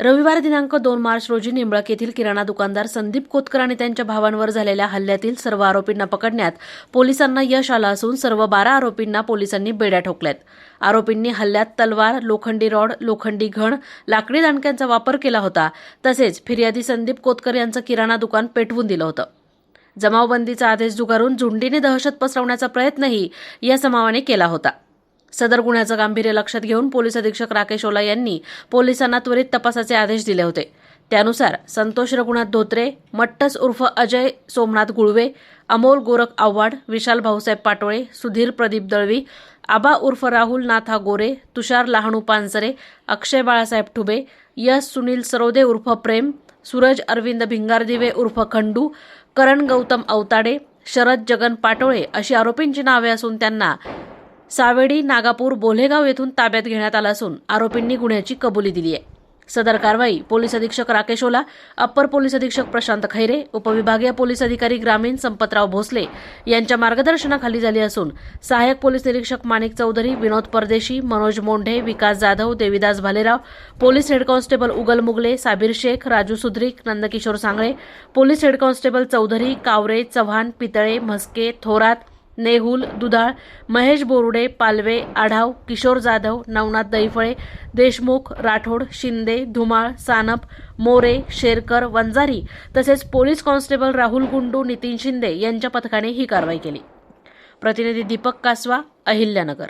रविवार दिनांक दोन मार्च रोजी निंबळक येथील किराणा दुकानदार संदीप कोतकर आणि त्यांच्या भावांवर झालेल्या हल्ल्यातील सर्व आरोपींना पकडण्यात पोलिसांना यश आलं असून सर्व बारा आरोपींना पोलिसांनी बेड्या ठोकल्यात. आरोपींनी हल्ल्यात तलवार लोखंडी रॉड लोखंडी घण लाकडी दांडक्यांचा वापर केला होता. तसेच फिर्यादी संदीप कोतकर यांचं किराणा दुकान पेटवून दिलं होतं. जमावबंदीचा आदेश झुगारून झुंडीने दहशत पसरवण्याचा प्रयत्नही या समावाने केला होता. सदर गुन्ह्याचं गांभीर्य लक्षात घेऊन पोलीस अधीक्षक राकेश ओला यांनी पोलिसांना त्वरित तपासाचे आदेश दिले होते. त्यानुसार संतोष रघुनाथ धोत्रे मट्टस उर्फ अजय सोमनाथ गुळवे अमोल गोरख आव्हाड विशाल भाऊसाहेब पाटोळे सुधीर प्रदीप दळवी आबा उर्फ राहुल नाथा गोरे तुषार लहाणू पानसरे अक्षय बाळासाहेब ठुबे यश सुनील सरोदे उर्फ प्रेम सूरज अरविंद भिंगारदिवे उर्फ खंडू करण गौतम अवताडे शरद जगन पाटोळे अशी आरोपींची नावे असून त्यांना सावेडी नागापूर बोलेगाव येथून ताब्यात घेण्यात आला असून आरोपींनी गुन्ह्याची कबुली दिली आहे. सदर कारवाई पोलीस अधीक्षक राकेश ओला अप्पर पोलीस अधीक्षक प्रशांत खैरे उपविभागीय पोलीस अधिकारी ग्रामीण संपतराव भोसले यांच्या मार्गदर्शनाखाली झाली असून सहाय्यक पोलीस निरीक्षक Manik Chaudhari Vinod Pardeshi Manoj Mondhe Vikas Jadhav Devidas Bhalerao police head constable Ugal Mugle Sabir Shaikh Raju Sudrik Nandkishor Sangle police head constable Chaudhari Kaware Chavan Pitale Mhaske Thorat Nehul Dudhal Mahesh Borude Palve Adhav Kishore Jadhav Navnath Daiphale Deshmukh Rathod Shinde Dhumal Sanap More Sherkar Vanjari तसेच police constable Rahul Gundu Nitin Shinde यांच्या पथकाने ही कारवाई केली. प्रतिनिधी दीपक कासवा अहिल्यानगर.